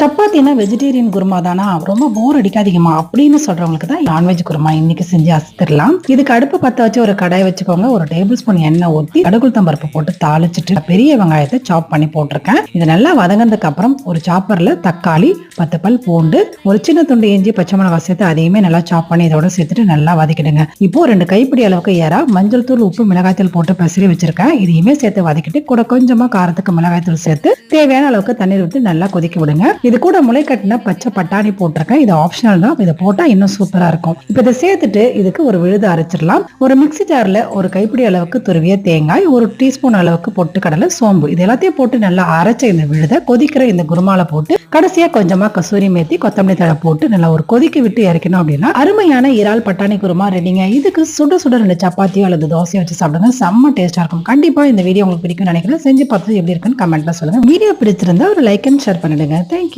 சப்பாத்தினா vegetarian kurma தானா? ரொம்ப போர் அடிக்காதீங்கம்மா. அப்படின்னு சொல்றவங்களுக்கு தான் நான்வெஜ் குருமா இன்னைக்கு செஞ்சு அசத்திடலாம் இதுக்கு அடுப்பு பத்த வச்சு ஒரு கடாய் வச்சுக்கோங்க. ஒரு டேபிள் ஸ்பூன் எண்ணெய் ஊற்றி கடுகுள் தம்பருப்பு போட்டு தாளிச்சிட்டு பெரிய வெங்காயத்தை சாப் பண்ணி போட்டிருக்கேன். இது நல்லா வதங்கினதுக்கு அப்புறம் ஒரு சாப்பர்ல தக்காளி பத்து பல் பூண்டு ஒரு சின்ன துண்டு இஞ்சி பச்சை மிளகாய் சேர்த்து அதையுமே நல்லா சாப் பண்ணி இதோட சேர்த்துட்டு நல்லா வதக்கிடுங்க. இப்போ ரெண்டு கைப்பிடி அளவுக்கு ஏறா மஞ்சள் தூள் உப்பு மிளகாய் தூள் போட்டு பசிரி வச்சிருக்கேன். இதையுமே சேர்த்து வதக்கிட்டு கூட கொஞ்சமா காரத்துக்கு மிளகாய் தூள் சேர்த்து தேவையான அளவுக்கு தண்ணீர் ஊற்றி நல்லா கொதிக்க விடுங்க. இது கூட முளை கட்டின பச்சை பட்டாணி போட்டிருக்கேன். இது ஆப்ஷனல் தான். இதை போட்டால் இன்னும் சூப்பராக இருக்கும். இப்போ இதை சேர்த்துட்டு இதுக்கு ஒரு விழுது அரைச்சிடலாம். ஒரு மிக்ஸி ஜார்ல ஒரு கைப்பிடி அளவுக்கு துருவிய தேங்காய் ஒரு டீஸ்பூன் அளவுக்கு பொட்டுக்கடலை சோம்பு. இது எல்லாத்தையும் போட்டு நல்லா அரைச்ச இந்த விழுதை கொதிக்கிற இந்த குருமாலை போட்டு கடைசியாக கொஞ்சமாக கசூரி மேத்தி கொத்தமல்லி தழை போட்டு நல்லா ஒரு கொதிக்க விட்டு இறக்கணும் அப்படின்னா அருமையான இறால் பட்டாணி குருமா ரெடிங்க இதுக்கு சுட சுட ரெண்டு சப்பாத்தியோ அல்லது தோசையோ வச்சு சாப்பிடுங்க செம்ம டேஸ்ட்டாக இருக்கும். கண்டிப்பாக இந்த வீடியோ உங்களுக்கு பிடிக்கும் நினைக்கிறேன். செஞ்சு பார்த்து எப்படி இருக்குன்னு கமெண்ட்டில் சொல்லுங்கள் வீடியோ பிடிச்சிருந்தா ஒரு லைக் அண்ட் ஷேர் பண்ணிடுங்க. Thank you